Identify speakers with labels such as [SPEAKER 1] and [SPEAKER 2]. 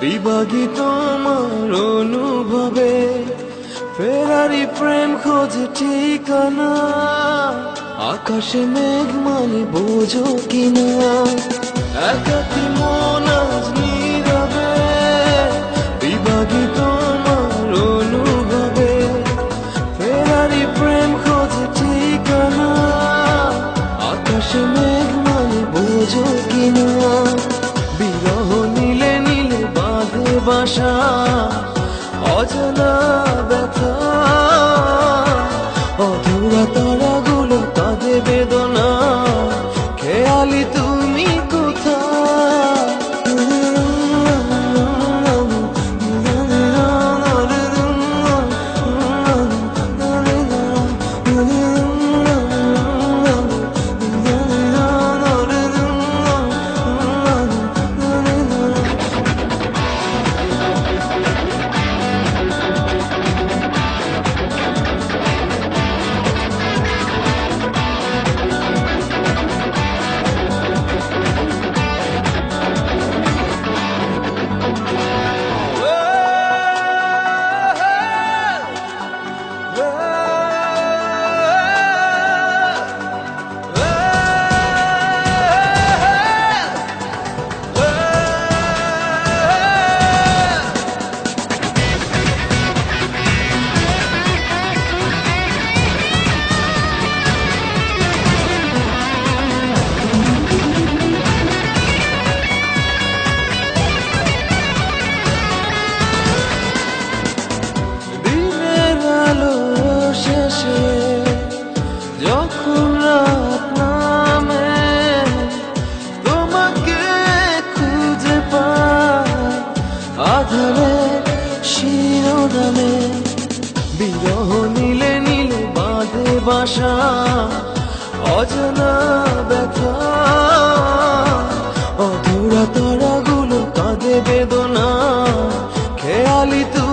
[SPEAKER 1] বিভাগী তোমার অনুভবে ফেরারি প্রেম খোঁজ ঠিকানা। আকাশে মেঘ মানে বোঝো কিনা। একাকি মন বাঁধে বিরহ নীলে নীল বাঁধে বাসা অজানা ব্যথা। অধুরা তারাগুলো কাঁদে বেদনা খেয়ালি তুই